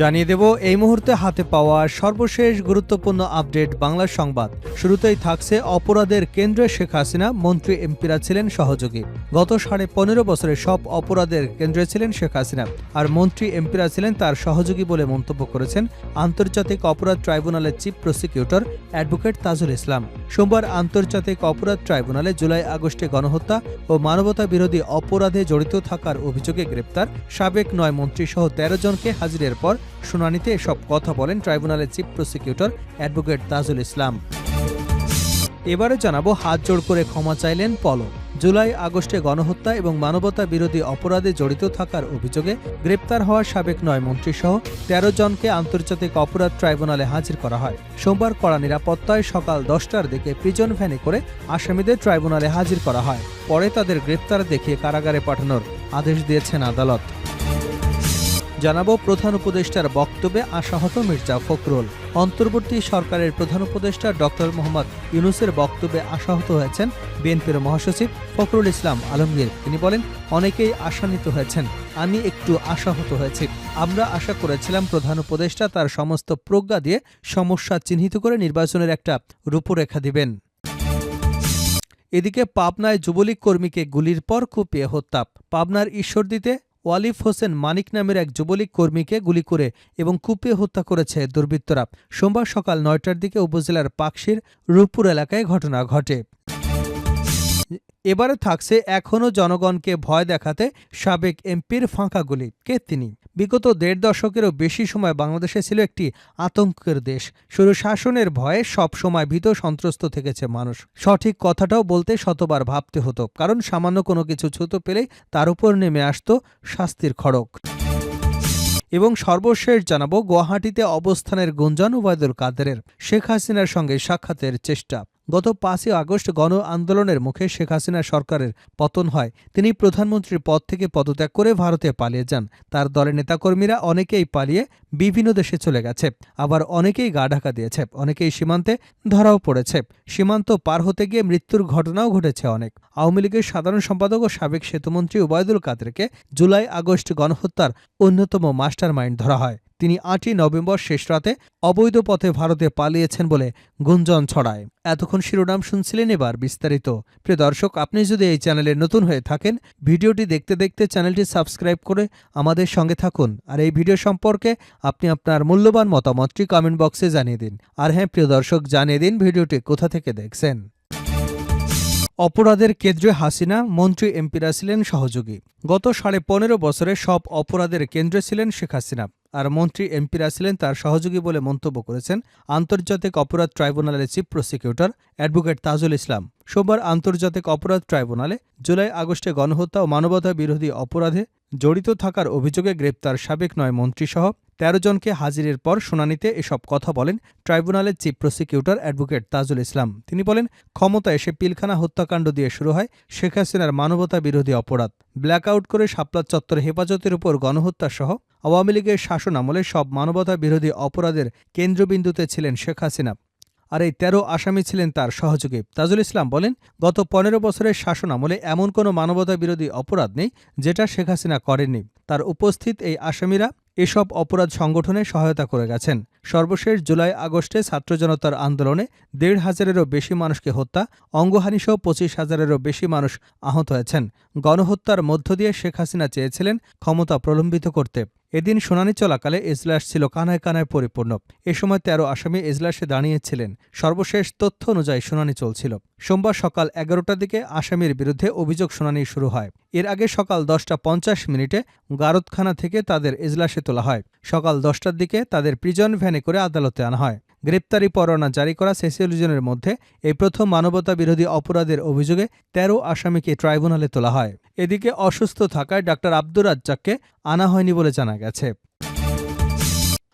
জানিয়ে দেব, এই মুহূর্তে হাতে পাওয়া সর্বশেষ গুরুত্বপূর্ণ আপডেট বাংলা সংবাদ। শুরুতেই থাকছে অপরাধের কেন্দ্রে শেখ হাসিনা, মন্ত্রী এমপিরা ছিলেন সহযোগী। গত সাড়ে পনেরো বছরে সব অপরাধের কেন্দ্রে ছিলেন শেখ হাসিনা আর মন্ত্রী এমপিরা ছিলেন তার সহযোগী বলে মন্তব্য করেছেন আন্তর্জাতিক অপরাধ ট্রাইব্যুনালের chief prosecutor advocate Tajul Islam. সোমবার আন্তর্জাতিক অপরাধ ট্রাইব্যুনালে জুলাই আগস্টে গণহত্যা ও মানবতা বিরোধী অপরাধে জড়িত থাকার অভিযোগে গ্রেপ্তার সাবেক নয় মন্ত্রী সহ তেরো জনকে হাজিরের পর শুনানিতে এসব কথা বলেন ট্রাইব্যুনালের chief prosecutor advocate Tajul Islam. এবারে জানাব হাত জোড় করে ক্ষমা চাইলেন পলক। জুলাই আগস্টে গণহত্যা এবং মানবতা বিরোধী অপরাধে জড়িত থাকার অভিযোগে গ্রেপ্তার হওয়া সাবেক নয় মন্ত্রীসহ তেরো জনকে আন্তর্জাতিক অপরাধ ট্রাইব্যুনালে হাজির করা হয়। সোমবার কড়া নিরাপত্তায় সকাল দশটার দিকে প্রিজন ভ্যানে করে আসামিদের ট্রাইব্যুনালে হাজির করা হয়। পরে তাদের গ্রেপ্তার দেখিয়ে কারাগারে পাঠানোর আদেশ দিয়েছেন আদালত। জানাব প্রধান উপদেষ্টার বক্তব্যে আশাহত মির্জা ফখরুল। অন্তর্বর্তী সরকারের প্রধান উপদেষ্টা ডক্টর মোহাম্মদ ইউনুসের বক্তব্যে আশাহত হয়েছেন বিএনপির মহাসচিব ফখরুল ইসলাম আলমগীর। তিনি বলেন, অনেকেই আশান্বিত হয়েছেন। আমি একটু আশাহত হয়েছি। আমরা আশা করেছিলাম প্রধান উপদেষ্টা তার সমস্ত প্রজ্ঞা দিয়ে সমস্যা চিহ্নিত করে নির্বাচনের একটা রূপরেখা দিবেন। এদিকে পাবনায় যুবলীগ কর্মীকে গুলির পর কুপিয়ে হত্যা। পাবনার ঈশ্বরদীতে ওয়ালিফ হোসেন মানিক নামের এক যুবলীগ কর্মীকে গুলি করে এবং কুপিয়ে হত্যা করেছে দুর্বৃত্তরা। সোমবার সকাল নয়টার দিকে উপজেলার পাকশির রূপপুর এলাকায় ঘটনা ঘটে। এবারে থাকছে এখনও জনগণকে ভয় দেখাতে সাবেক এমপির ফাঁকা গুলি। কে তিনি? বিগত দেড় দশকেরও বেশি সময় বাংলাদেশে ছিল একটি আতঙ্কের দেশ। শুরু শাসনের ভয়ে সব সময় ভীত সন্ত্রস্ত থেকেছে মানুষ। সঠিক কথাটাও বলতে শতবার ভাবতে হতো, কারণ সামান্য কোনো কিছু ছুতো পেলেই তার উপর নেমে আসত শাস্তির খড়ক এবং সর্বশেষ জানাব, গুয়াহাটিতে অবস্থানের গুঞ্জন ওবায়দুল কাদেরের। শেখ হাসিনার সঙ্গে সাক্ষাতের চেষ্টা। গত পাঁচই আগস্ট গণ আন্দোলনের মুখে শেখ হাসিনা সরকারের পতন হয়। তিনি প্রধানমন্ত্রীর পদ থেকে পদত্যাগ করে ভারতে পালিয়ে যান। তার দলের নেতাকর্মীরা অনেকেই পালিয়ে বিভিন্ন দেশে চলে গেছে। আবার অনেকেই গা ঢাকা দিয়েছে। অনেকেই সীমান্তে ধরাও পড়েছে। সীমান্ত পার হতে গিয়ে মৃত্যুর ঘটনাও ঘটেছে অনেক। আওয়ামী লীগের সাধারণ সম্পাদক ও সাবেক সেতুমন্ত্রী ওবায়দুল কাদেরকে জুলাই আগস্ট গণহত্যার অন্যতম মাস্টার মাইন্ড ধরা হয়। তিনি আটই নভেম্বর শেষ রাতে অবৈধ পথে ভারতে পালিয়েছেন বলে গুঞ্জন ছড়ায়। এতক্ষণ শিরোনাম শুনছিলেন এবার বিস্তারিত। প্রিয় দর্শক, আপনি যদি এই চ্যানেলে নতুন হয়ে থাকেন, ভিডিওটি দেখতে দেখতে চ্যানেলটি সাবস্ক্রাইব করে আমাদের সঙ্গে থাকুন। আর এই ভিডিও সম্পর্কে আপনি আপনার মূল্যবান মতামতটি কমেন্ট বক্সে জানিয়ে দিন। আর হ্যাঁ প্রিয় দর্শক, জানিয়ে দিন ভিডিওটি কোথা থেকে দেখছেন। অপরাধের কেন্দ্রে হাসিনা, মন্ত্রী এমপিরা ছিলেন সহযোগী। গত সাড়ে পনেরো বছরে সব অপরাধের কেন্দ্রে ছিলেন শেখ হাসিনা। আর মন্ত্রী এমপিরা ছিলেন তার সহযোগী বলে মন্তব্য করেছেন আন্তর্জাতিক অপরাধ ট্রাইব্যুনালের chief prosecutor advocate Tajul Islam. সোমবার আন্তর্জাতিক অপরাধ ট্রাইব্যুনালে জুলাই আগস্টে গণহত্যা ও মানবতা বিরোধী অপরাধে জড়িত থাকার অভিযোগে গ্রেপ্তার সাবেক নয় মন্ত্রীসহ তেরো জনকে হাজিরের পর শুনানিতে এসব কথা বলেন ট্রাইব্যুনালের chief prosecutor advocate Tajul Islam. তিনি বলেন ক্ষমতা এসে পিলখানা হত্যাকাণ্ড দিয়ে শুরু হয় শেখ হাসিনার মানবতা বিরোধী অপরাধ। ব্ল্যাকআউট করে শাপলা চত্বর হেফাজতের উপর গণহত্যা সহ আওয়ামী লীগের শাসন আমলে সব মানবতা বিরোধী অপরাধের কেন্দ্রবিন্দুতে ছিলেন শেখ হাসিনা আর এই তেরো আসামি ছিলেন তার সহযোগী। তাজুল ইসলাম বলেন, গত পনেরো বছরের শাসন আমলে এমন কোনো মানবতা বিরোধী অপরাধ নেই যেটা শেখ হাসিনা করেননি। তার উপস্থিত এই আসামিরা এসব অপরাধ সংগঠনে সহায়তা করে গেছেন। সর্বশেষ জুলাই আগস্টে ছাত্র জনতার আন্দোলনে দেড় হাজারেরও বেশি মানুষকে হত্যা অঙ্গহানিসহ পঁচিশ হাজারেরও বেশি মানুষ আহত হয়েছেন। গণহত্যার মধ্য দিয়ে শেখ হাসিনা চেয়েছিলেন ক্ষমতা প্রলম্বিত করতে। এদিন শুনানি চলাকালে এজলাস ছিল কানায় কানায় পরিপূর্ণ। এ সময় তেরো আসামি এজলাসে দাঁড়িয়েছিলেন। সর্বশেষ তথ্য অনুযায়ী শুনানি চলছিল। সোমবার সকাল এগারোটার দিকে আসামির বিরুদ্ধে অভিযোগ শুনানি শুরু হয়। এর আগে সকাল দশটা পঞ্চাশ মিনিটে গারদখানা থেকে তাদের এজলাসে তোলা হয়। সকাল দশটার দিকে তাদের প্রিজন ভ্যানে করে আদালতে আনা হয়। গ্রেপ্তারি পরোয়ানা জারি করা ছেচল্লিশ মধ্যে এই প্রথম মানবতা বিরোধী অপরাধের অভিযোগে তেরো আসামিকে ট্রাইব্যুনালে তোলা হয়। এদিকে অসুস্থ থাকায় ডাক্তার আব্দুর রাজ্জাককে আনা হয়নি বলে জানা গেছে।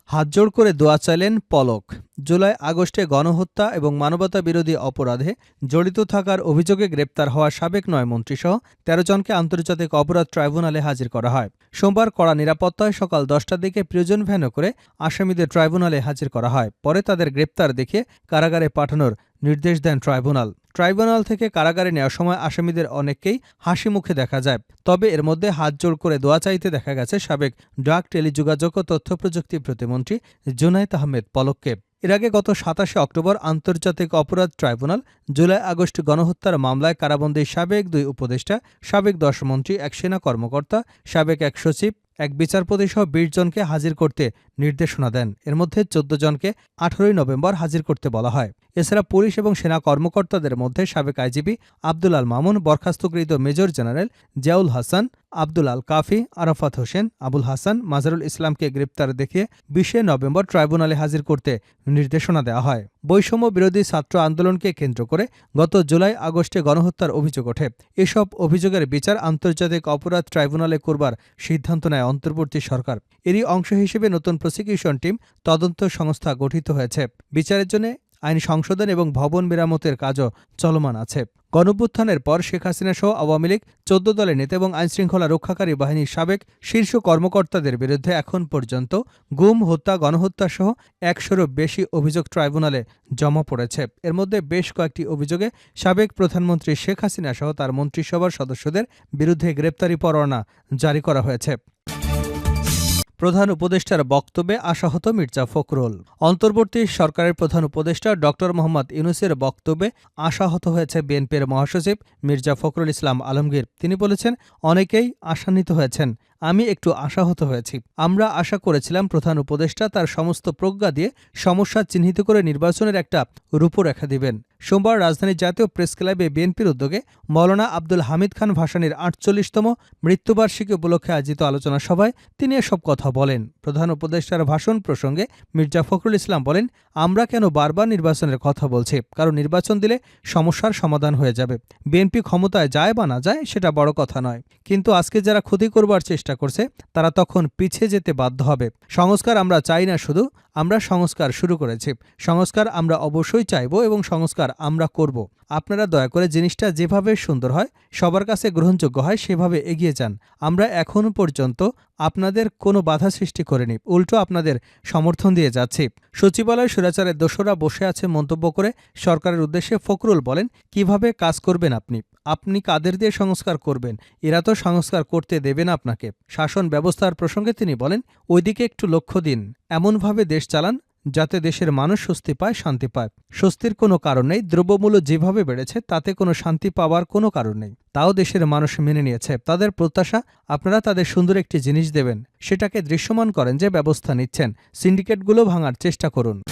হাতজোড় করে দোয়া চাইলেন পলক। জুলাই আগস্টে গণহত্যা এবং মানবতা বিরোধী অপরাধে জড়িত থাকার অভিযোগে গ্রেপ্তার হওয়া সাবেক নয় মন্ত্রীসহ তেরো জনকে আন্তর্জাতিক অপরাধ ট্রাইব্যুনালে হাজির করা হয়। সোমবার কড়া নিরাপত্তায় সকাল দশটার দিকে প্রিয়জন ভ্যানে করে আসামিদের ট্রাইব্যুনালে হাজির করা হয়। পরে তাদের গ্রেপ্তার দেখে কারাগারে পাঠানোর নির্দেশ দেন ট্রাইব্যুনাল। ট্রাইব্যুনাল থেকে কারাগারে নেওয়ার সময় আসামিদের অনেককেই হাসি মুখে দেখা যায়। তবে এর মধ্যে হাত জোড় করে দোয়া চাইতে দেখা গেছে সাবেক ডাক টেলিযোগাযোগ ও তথ্য প্রযুক্তি প্রতিমন্ত্রী জুনাইদ আহমেদ পলককে। এর আগে গত সাতাশে অক্টোবর আন্তর্জাতিক অপরাধ ট্রাইব্যুনাল জুলাই আগস্ট গণহত্যার মামলায় কারাবন্দী সাবেক দুই উপদেষ্টা, সাবেক দশ মন্ত্রী, এক সেনা কর্মকর্তা, সাবেক এক সচিব এক বিচারপতি সহ বিশ জনকে হাজির করতে নির্দেশনা দেন। এর মধ্যে চোদ্দ জনকে আঠারোই নভেম্বর হাজির করতে বলা হয়। এছাড়া পুলিশ এবং সেনা কর্মকর্তাদের মধ্যে সাবেক আইজিপি আব্দুল আল মামুন, বরখাস্তকৃত মেজর জেনারেল জিয়াউল হাসান, আব্দুল আল কাফি, আরাফাত হোসেন, আবুল হাসান, মাজারুল ইসলামকে গ্রেপ্তার দেখিয়ে বিশে নভেম্বর ট্রাইব্যুনালে হাজির করতে নির্দেশনা দেওয়া হয়। বৈষম্য বিরোধী ছাত্র আন্দোলনকে কেন্দ্র করে গত জুলাই আগস্টে গণহত্যার অভিযোগ ওঠে। এসব অভিযোগের বিচার আন্তর্জাতিক অপরাধ ট্রাইব্যুনালে করবার সিদ্ধান্ত নেয় অন্তর্বর্তী সরকার। এরই অংশ হিসেবে নতুন প্রসিকিউশন টিম তদন্ত সংস্থা গঠিত হয়েছে। বিচারের জন্য আইন সংশোধন এবং ভবন মেরামতের কাজও চলমান আছে। গণভ্যুত্থানের পর শেখ হাসিনা সহ আওয়ামী লীগ, চোদ্দ দলের নেতা এবং আইনশৃঙ্খলা রক্ষাকারী বাহিনীর সাবেক শীর্ষ কর্মকর্তাদের বিরুদ্ধে এখন পর্যন্ত গুম, হত্যা, গণহত্যা সহ একশোরও বেশি অভিযোগ ট্রাইব্যুনালে জমা পড়েছে। এর মধ্যে বেশ কয়েকটি অভিযোগে সাবেক প্রধানমন্ত্রী শেখ হাসিনা সহ তার মন্ত্রিসভার সদস্যদের বিরুদ্ধে গ্রেপ্তারি পরোয়ানা জারি করা হয়েছে। প্রধান উপদেষ্টার বক্তব্যে আশাহত মির্জা ফখরুল। অন্তর্বর্তী সরকারের প্রধান উপদেষ্টা ড. মোহাম্মদ ইউনুসের বক্তব্যে আশাহত হয়েছে বিএনপির মহাসচিব মির্জা ফখরুল ইসলাম আলমগীর। তিনি বলেছেন, অনেকেই আশান্বিত হয়েছেন। আমি একটু আশাহত হয়েছি। আমরা আশা করেছিলাম প্রধান উপদেষ্টা তার সমস্ত প্রজ্ঞা দিয়ে সমস্যা চিহ্নিত করে নির্বাচনের একটা রূপরেখা দিবেন। সোমবার রাজধানীর জাতীয় প্রেস ক্লাবে বিএনপির উদ্যোগে মৌলানা আব্দুল হামিদ খান ভাসানির আটচল্লিশতম মৃত্যুবার্ষিকী উপলক্ষে আয়োজিত আলোচনা সভায় তিনি এসব কথা বলেন। প্রধান উপদেষ্টার ভাষণ প্রসঙ্গে মির্জা ফখরুল ইসলাম বলেন, আমরা কেন বারবার নির্বাচনের কথা বলছি? কারণ নির্বাচন দিলে সমস্যার সমাধান হয়ে যাবে। বিএনপি ক্ষমতায় যায় বা না যায় সেটা বড় কথা নয়। কিন্তু আজকে যারা ক্ষতি করবার চেষ্টা করছে, তারা তখন পিছিয়ে যেতে বাধ্য হবে। সংস্কার আমরা চাই না শুধু আমরা সংস্কার শুরু করেছি। সংস্কার আমরা অবশ্যই চাইব এবং সংস্কার আমরা করব। আপনারা দয়া করে জিনিসটা যেভাবে সুন্দর হয়, সবার কাছে গ্রহণযোগ্য হয়, সেভাবে এগিয়ে যান। আমরা এখনও পর্যন্ত আপনাদের কোনো বাধা সৃষ্টি করিনি। উল্টো আপনাদের সমর্থন দিয়ে যাচ্ছি। সচিবালয় সুরাচারের দোষরা বসে আছে মন্তব্য করে সরকারের উদ্দেশ্যে ফখরুল বলেন, কীভাবে কাজ করবেন আপনি? আপনি কাদের দিয়ে সংস্কার করবেন? এরা তো সংস্কার করতে দেবে না আপনাকে। শাসন ব্যবস্থার প্রসঙ্গে তিনি বলেন, ওইদিকে একটু লক্ষ্য দিন। এমনভাবে দেশ চালান যাতে দেশের মানুষ স্বস্তি পায়, শান্তি পায়। স্বস্তির কোনো কারণ নেই, দ্রব্যমূল্য যেভাবে বেড়েছে, তাতে কোনো শান্তি পাওয়ার কোনো কারণ নেই। তাও দেশের মানুষ মেনে নিয়েছে। তাদের প্রত্যাশা, আপনারা তাদের সুন্দর একটি জিনিস দেবেন। সেটাকে দৃশ্যমান করেন, যে ব্যবস্থা নিচ্ছেন। সিন্ডিকেটগুলো ভাঙার চেষ্টা করুন।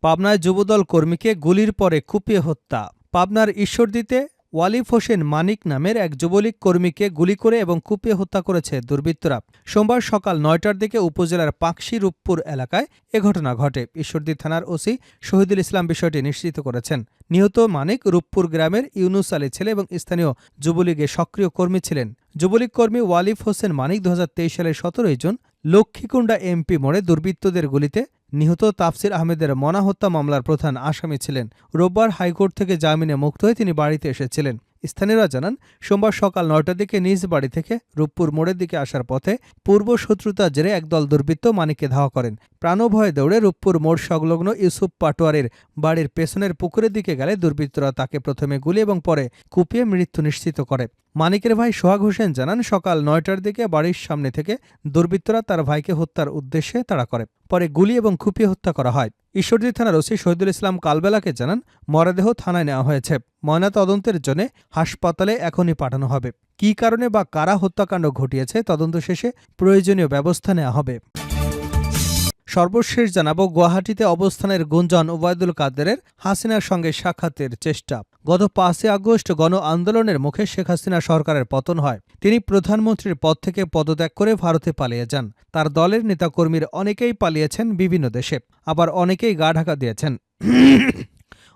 পাবনায় যুবদল কর্মীকে গুলির পরে কুপিয়ে হত্যা। পাবনার ঈশ্বরদীতে ওয়ালিফ হোসেন মানিক নামের এক যুবলীগ কর্মীকে গুলি করে এবং কুপিয়ে হত্যা করেছে দুর্বৃত্তরা। সোমবার সকাল নয়টার দিকে উপজেলার পাকশি রূপপুর এলাকায় এ ঘটনা ঘটে। ঈশ্বরদী থানার ওসি শহীদুল ইসলাম বিষয়টি নিশ্চিত করেছেন। নিহত মানিক রূপপুর গ্রামের ইউনুস আলী ছেলে এবং স্থানীয় যুবলীগের সক্রিয় কর্মী ছিলেন। যুবলীগ কর্মী ওয়ালিফ হোসেন মানিক দু হাজার তেইশ সালের সতেরোই জুন লক্ষ্মীকুণ্ডা এমপি মোড়ে দুর্বৃত্তদের গুলিতে নিহত তাফসির আহমেদের মনাহত্যা মামলার প্রধান আসামি ছিলেন। রোববার হাইকোর্ট থেকে জামিনে মুক্ত হয়ে তিনি বাড়িতে এসেছিলেন। স্থানীয়রা জানান, সোমবার সকাল নয়টার দিকে নিজ বাড়ি থেকে রূপপুর মোড়ের দিকে আসার পথে পূর্ব শত্রুতার জেরে একদল দুর্বৃত্ত মানিককে ধাওয়া করেন। প্রাণভয়ে দৌড়ে রূপপুর মোড় সংলগ্ন ইউসুফ পাটোয়ারের বাড়ির পেছনের পুকুরের দিকে গেলে দুর্বৃত্তরা তাকে প্রথমে গুলি এবং পরে কুপিয়ে মৃত্যু নিশ্চিত করে। মানিকের ভাই সোহাগ হোসেন জানান, সকাল নয়টার দিকে বাড়ির সামনে থেকে দুর্বৃত্তরা তার ভাইকে হত্যার উদ্দেশ্যে তাড়া করে, পরে গুলি এবং কুপিয়ে হত্যা করা হয়। ঈশ্বরদী থানার ওসি শহীদুল ইসলাম কালবেলাকে জানান, মরদেহ থানায় নেওয়া হয়েছে। ময়না তদন্তের জন্য হাসপাতালে এখনই পাঠানো হবে। কী কারণে বা কারা হত্যাকাণ্ড ঘটিয়েছে তদন্ত শেষে প্রয়োজনীয় ব্যবস্থা নেওয়া হবে। সর্বশেষ জানাব গুয়াহাটিতে অবস্থানের গুঞ্জন ওবায়দুল কাদেরের হাসিনার সঙ্গে সাক্ষাতের চেষ্টা। গত পাঁচই আগস্ট গণ আন্দোলনের মুখে শেখ হাসিনা সরকারের পতন হয়। তিনি প্রধানমন্ত্রীর পদ থেকে পদত্যাগ করে ভারতে পালিয়ে যান। তার দলের নেতাকর্মীর অনেকেই পালিয়েছেন বিভিন্ন দেশে। আবার অনেকেই গা ঢাকা দিয়েছেন।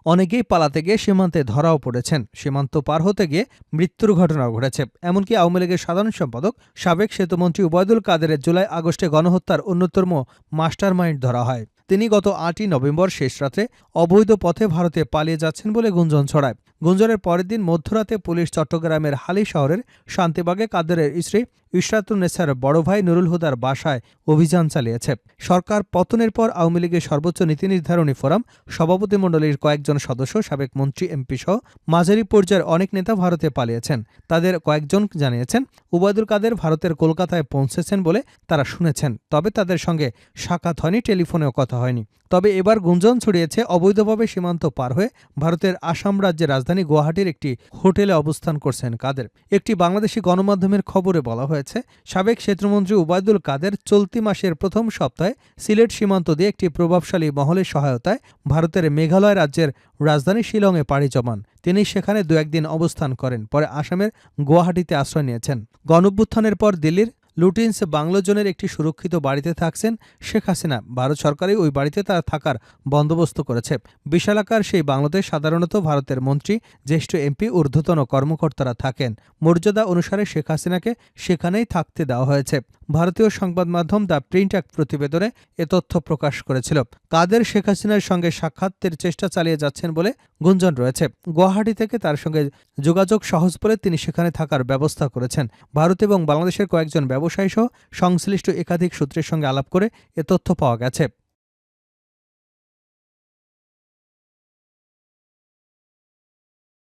অনেকেই পালাতে গিয়ে সীমান্তে ধরাও পড়েছেন। সীমান্ত পার হতে গিয়ে মৃত্যুর ঘটনাও ঘটেছে। এমনকি আওয়ামী লীগের সাধারণ সম্পাদক, সাবেক সেতুমন্ত্রী উবায়দুল কাদেরের জুলাই আগস্টে গণহত্যার অন্যতম মাস্টার মাইন্ড ধরা হয়। তিনি গত আটই নভেম্বর শেষ রাতে অবৈধ পথে ভারতে পালিয়ে যাচ্ছেন বলে গুঞ্জন ছড়ায়। গুঞ্জনের পরের দিন মধ্যরাতে পুলিশ চট্টগ্রামের হালি শহরের শান্তিবাগে কাদেরের স্ত্রী ইশরাতুন্নেসার বড় ভাই নুরুল হুদার বাসায় অভিযান চালিয়েছে। সরকার পতনের পর আওয়ামী লীগের সর্বোচ্চ নীতি নির্ধারণী ফোরাম সভাপতিমণ্ডলীর কয়েকজন সদস্য, সাবেক মন্ত্রী, এমপি সহ মাঝারি পর্যায়ের অনেক নেতা ভারতে পালিয়েছেন। তাদের কয়েকজন জানিয়েছেন, উবায়দুল কাদের ভারতের কলকাতায় পৌঁছেছেন বলে তারা শুনেছেন, তবে তাদের সঙ্গে সাক্ষাৎ হয়নি, টেলিফোনেও কথা হয়নি। তবে এবার গুঞ্জন ছড়িয়েছে, অবৈধভাবে সীমান্ত পার হয়ে ভারতের আসাম রাজ্যের রাজধানী গুয়াহাটির একটি হোটেলে অবস্থান করছেন কাদের। একটি বাংলাদেশি গণমাধ্যমের খবরে বলা হয়েছে সাবেক সেতুমন্ত্রী ওবায়দুল কাদের চলতি মাসের প্রথম সপ্তাহে সিলেট সীমান্ত দিয়ে একটি প্রভাবশালী মহলের সহায়তায় ভারতের মেঘালয় রাজ্যের রাজধানী শিলংয়ে পাড়ি জমান। তিনি সেখানে দু একদিন অবস্থান করেন, পরে আসামের গুয়াহাটিতে আশ্রয় নিয়েছেন। গণভ্যুত্থানের পর দিল্লির লুটিন্স বাংলোজনের একটি সুরক্ষিত বাড়িতে থাকছেন শেখ হাসিনা। ভারত সরকারই ওই বাড়িতে তার থাকার বন্দোবস্ত করেছে। বিশালাকার সেই বাংলোতে সাধারণত ভারতের মন্ত্রী, জ্যেষ্ঠ এমপি, ঊর্ধ্বতন কর্মকর্তারা থাকেন। মর্যাদা অনুসারে শেখ হাসিনাকে সেখানেই থাকতে দেওয়া হয়েছে। ভারতীয় সংবাদ মাধ্যম দ্য প্রিন্ট এক প্রতিবেদনে এ তথ্য প্রকাশ করেছিল। কাদের শেখ হাসিনার সঙ্গে সাক্ষাতের চেষ্টা চালিয়ে যাচ্ছেন বলে গুঞ্জন রয়েছে। গুয়াহাটি থেকে তার সঙ্গে যোগাযোগ সহজ বলে তিনি সেখানে থাকার ব্যবস্থা করেছেন। ভারত এবং বাংলাদেশের কয়েকজন ব্যবসায়ী সহ সংশ্লিষ্ট একাধিক সূত্রের সঙ্গে আলাপ করে এ তথ্য পাওয়া গেছে।